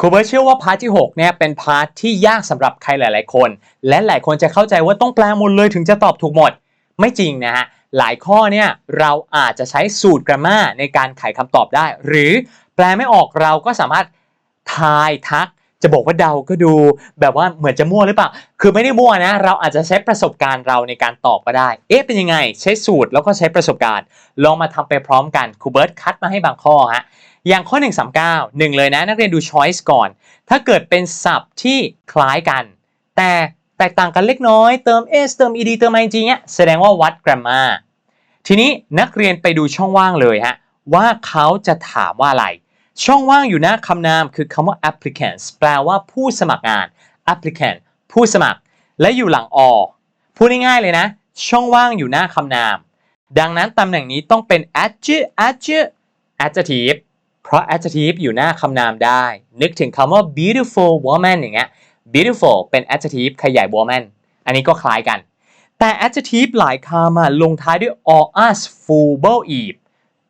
ครูเบิร์ตเชื่อว่าพาร์ทที่6เนี่ยเป็นพาร์ทที่ยากสำหรับใครหลาย ๆ คน และหลายคนจะเข้าใจว่าต้องแปลหมดเลยถึงจะตอบถูกหมด ไม่จริงนะฮะหลายข้อเนี่ยเราอาจจะใช้สูตร grammar ในการไขคำตอบได้ หรือแปลไม่ออกเราก็สามารถทายทัก จะบอกว่าเดาก็ดู แบบว่าเหมือนจะมั่วหรือเปล่า คือไม่ได้มั่วนะ เราอาจจะใช้ประสบการณ์เราในการตอบก็ได้ เอ๊ะเป็นยังไง ใช้สูตรแล้วก็ใช้ประสบการณ์ ลองมาทำไปพร้อมกันครูเบิร์ตคัดมาให้บางข้อฮะ อย่างข้อ 139 1 เลยนะ นักเรียนดู choice ก่อน ถ้าเกิดเป็นศัพท์ที่คล้ายกัน แต่แตกต่างกันเล็กน้อย เติม s เติม ed เติม ing เนี่ยแสดงว่าวัด grammar ทีนี้นักเรียนไปดูช่องว่างเลยฮะว่าเขาจะถามว่าอะไร ช่องว่างอยู่หน้าคำนามคือคำว่า applicants แปลว่าผู้สมัครงาน applicant ผู้สมัคร และอยู่หลังอพูดง่ายๆเลยนะ ช่องว่างอยู่หน้าคำนาม ดังนั้นตำแหน่งนี้ต้องเป็น adjective adjective เพราะ adjective อยู่หน้าคำนามได้ นึกถึงคำว่า beautiful woman อย่างเงี้ย beautiful เป็น adjective ขยาย woman อันนี้ก็คล้ายกัน แต่ adjective หลายคำลงท้ายด้วย or us full b o eve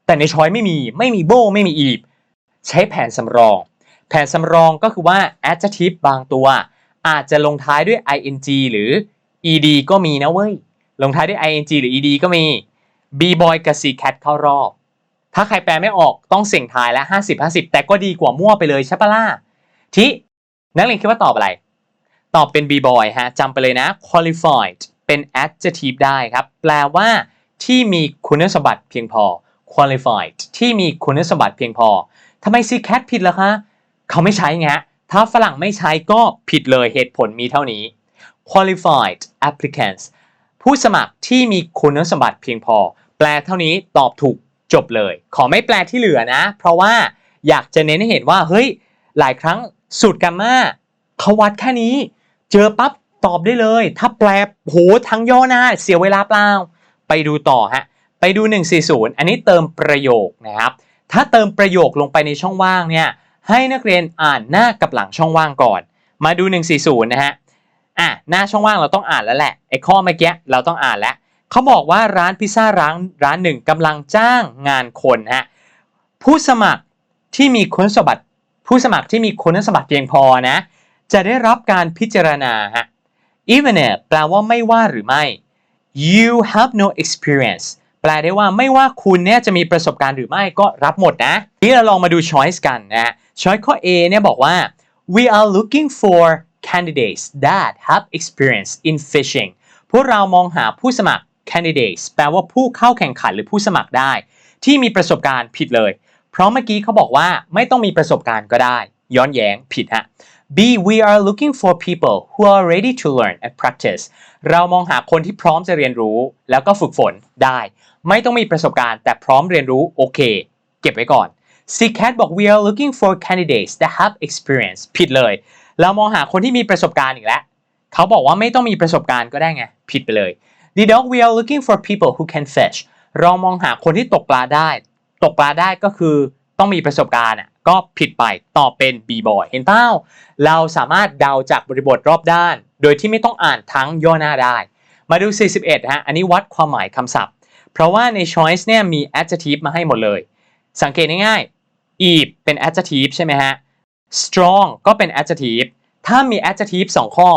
แต่ในช้อยไม่มีไม่มี bow ไม่มี eve ใช้แผนสำรอง แผนสำรองก็คือว่า adjective บางตัว อาจจะลงท้ายด้วย ing หรือ ed ก็มีนะเว้ย ลงท้ายด้วย ing หรือ ed ก็มี b boy กับ c cat เข้ารอบ ถ้าใครแปลไม่ออกต้องเสี่ยงทายแล้ว50 50 แต่ก็ดีกว่ามั่วไปเลยใช่ปะล่ะทีนักเรียนคิดว่าตอบอะไร ตอบเป็น b boy ฮะจำไปเลยนะ qualified เป็น adjective ได้ครับ แปลว่าที่มีคุณสมบัติเพียงพอ qualified ที่มีคุณสมบัติเพียงพอทำไม c cat ผิดล่ะคะ เขาไม่ใช้ไงถ้าฝรั่งไม่ใช้ก็ผิดเลยเหตุผลมีเท่านี้ qualified applicants ผู้สมัครที่มีคุณสมบัติเพียงพอ แปลเท่านี้ตอบถูก จบเลย ขอไม่แปลที่เหลือนะ เพราะว่าอยากจะเน้นให้เห็นว่าเฮ้ยหลายครั้งสูตรกัมมาเขาวัดแค่นี้ เจอปั๊บตอบได้เลย ถ้าแปลโหทั้งย่อหน้าเสียเวลาเปล่า ไปดูต่อฮะไปดู 140 อันนี้เติมประโยคนะครับ ถ้าเติมประโยคลงไปในช่องว่างเนี่ยให้นักเรียนอ่านหน้ากับหลังช่องว่างก่อน มาดู 140 นะฮะอะหน้าช่องว่างเราต้องอ่านแล้วแหละไอ้ข้อเมื่อกี้เราต้องอ่านแล้ว เขาบอกว่าร้านพิซซ่าร้านร้านหนึ่งกำลังจ้างงานคนฮะผู้สมัครที่มีคุณสมบัติ ผู้สมัครที่มีคุณสมบัติเพียงพอนะ จะได้รับการพิจารณาฮะ even if แปลว่าไม่ว่าหรือไม่ you have no experience แปลได้ว่าไม่ว่าคุณเนี่ยจะมีประสบการณ์หรือไม่ก็รับหมดนะนี่เราลองมาดู choice กันนะ choice ข้อ A เนี่ยบอกว่า we are looking for candidates that have experience in fishing พวกเรามองหาผู้สมัคร candidates แปลว่าผู้เข้าแข่งขันหรือผู้สมัครได้ ที่มีประสบการณ์ผิดเลย เพราะเมื่อกี้เขาบอกว่าไม่ต้องมีประสบการณ์ก็ได้ ย้อนแย้งผิดฮะ B we are looking for people who are ready to learn and practice เรามองหาคนที่พร้อมจะเรียนรู้ แล้วก็ฝึกฝนได้ ไม่ต้องมีประสบการณ์แต่พร้อมเรียนรู้โอเค เก็บไว้ก่อน C cat บอก we are looking for candidates that have experience ผิดเลย เรามองหาคนที่มีประสบการณ์อีกแล้วเขาบอกว่าไม่ต้องมีประสบการณ์ก็ได้ไง ผิดไปเลย D dog we are looking for people who can fish เรามองหาคนที่ตกปลาได้ ตกปลาได้ก็คือต้องมีประสบการณ์อะก็ผิดไปตอบเป็น B boy เห็นเปล่าเราสามารถเดาจากบริบทรอบด้าน โดยที่ไม่ต้องอ่านทั้งย่อหน้าได้ มาดู 41 ฮะ อันนี้วัดความหมายคำศัพท์ เพราะว่าใน choice เนี่ยมี adjective มาให้หมดเลย สังเกตง่ายๆ eve เป็น adjective ใช่ไหมฮะ strong ก็เป็น adjective ถ้ามี adjective 2 ข้อ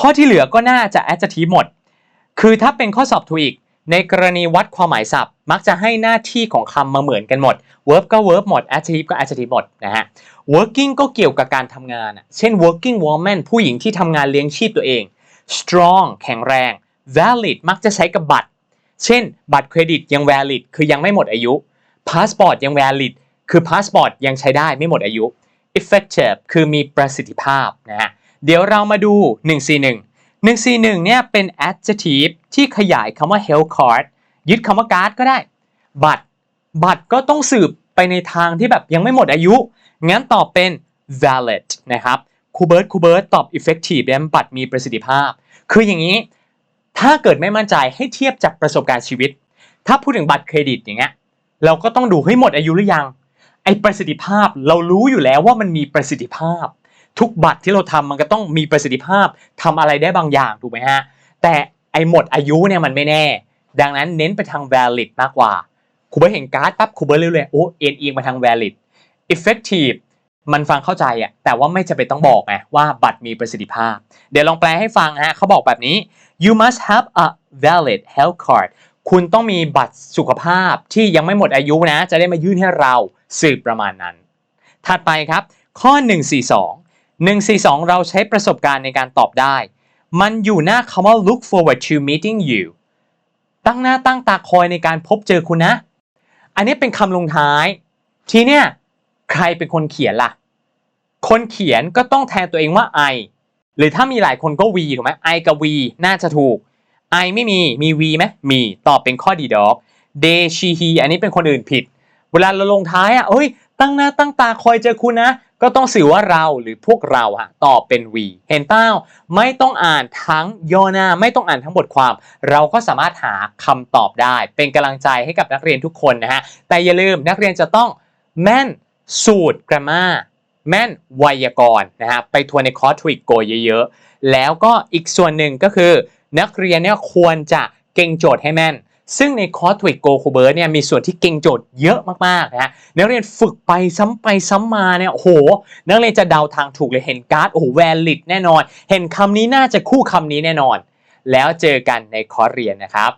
ข้อที่เหลือก็น่าจะ adjective หมด คือถ้าเป็นข้อสอบถูกในกรณีวัดความหมายศัพท์ มักจะให้หน้าที่ของคำมาเหมือนกันหมด verb ก็ verb หมด adjective ก็ adjective หมดนะฮะ working ก็เกี่ยวกับการทำงานอะเช่น working woman ผู้หญิงที่ทำงานเลี้ยงชีพตัวเอง strong แข็งแรง valid มักจะใช้กับบัตร เช่น บัตรเครดิตยัง valid คือยังไม่หมดอายุ passport ยัง valid คือ passport ยังใช้ได้ไม่หมดอายุ effective คือมีประสิทธิภาพนะฮะ เดี๋ยวเรามาดู 141 141เนี่ยเป็น adjective ที่ขยายคำว่า health card ยึดคำว่า card ก็ได้ บัตร บัตรก็ต้องสืบไปในทางที่แบบยังไม่หมดอายุ งั้นตอบเป็น valid นะครับครูเบิร์ตครูเบิร์ตตอบ effective เนี่ยบัตรมีประสิทธิภาพ คืออย่างนี้ ถ้าเกิดไม่มั่นใจให้เทียบจากประสบการณ์ชีวิต ถ้าพูดถึงบัตรเครดิตอย่างเงี้ย เราก็ต้องดูให้หมดอายุหรือยัง ไอประสิทธิภาพเรารู้อยู่แล้วว่ามันมีประสิทธิภาพ ทุกบัตรที่เราทำมันก็ต้องมีประสิทธิภาพทำอะไรได้บางอย่างถูกไหมฮะแต่ไอหมดอายุเนี่ยมันไม่แน่ ดังนั้นเน้นไปทาง valid มากกว่าคูเบิร์เห็นการ์ดปั๊บคูเบิร์เร็วเลยโอ้เอ็นเอียงมาทาง valid effective มันฟังเข้าใจอะแต่ว่าไม่จำเป็นต้องบอกไงว่าบัตรมีประสิทธิภาพ เดี๋ยวลองแปลให้ฟังฮะเขาบอกแบบนี้ you must have a valid health card คุณต้องมีบัตรสุขภาพที่ยังไม่หมดอายุนะ จะได้มายื่นให้เราสืบประมาณนั้น ถัดไปครับ ข้อ 142 142 เราใช้ประสบการณ์ในการตอบได้ มันอยู่หน้าคำว่า look forward to meeting you ตั้งหน้าตั้งตาคอยในการพบเจอคุณนะ อันนี้เป็นคำลงท้าย ทีเนี้ยใครเป็นคนเขียนล่ะ คนเขียนก็ต้องแทนตัวเองว่า I หรือถ้ามีหลายคนก็ V ถูกไหม I กับ V น่าจะถูก I ไม่มี มี V ไหมมี ตอบเป็นข้อดีดอก they she he อันนี้เป็นคนอื่นผิด เวลาเราลงท้ายอะเอ้ย ตั้งหน้าตั้งตาคอยเจอคุณนะ ก็ต้องสื่อว่าเราหรือพวกเราฮะตอบเป็น we เห็นเป้าไม่ต้องอ่านทั้งย่อหน้าไม่ต้องอ่านทั้งบทความ เราก็สามารถหาคำตอบได้ เป็นกำลังใจให้กับนักเรียนทุกคนนะฮะแต่อย่าลืมนักเรียนจะต้องแม่นสูตร grammar แม่นไวยากรณ์นะฮะไปทัวนในคอร์สทวิกโกเยอะๆ แล้วก็อีกส่วนหนึ่งก็คือ นักเรียนเนี่ยควรจะเก่งโจทย์ให้แม่น ซึ่งในคอร์สทวิกโกคูเบิร์ตเนี่ยมีส่วนที่เก่งโจทย์เยอะมากๆนะฮะนักเรียนฝึกไปซ้ำไปซ้ำมาเนี่ยโอ้โห นักเรียนจะเดาทางถูกเลยเห็นการ์ดโอ้โหแวลิดแน่นอน เห็นคำนี้น่าจะคู่คำนี้แน่นอน แล้วเจอกันในคอร์สเรียนนะครับ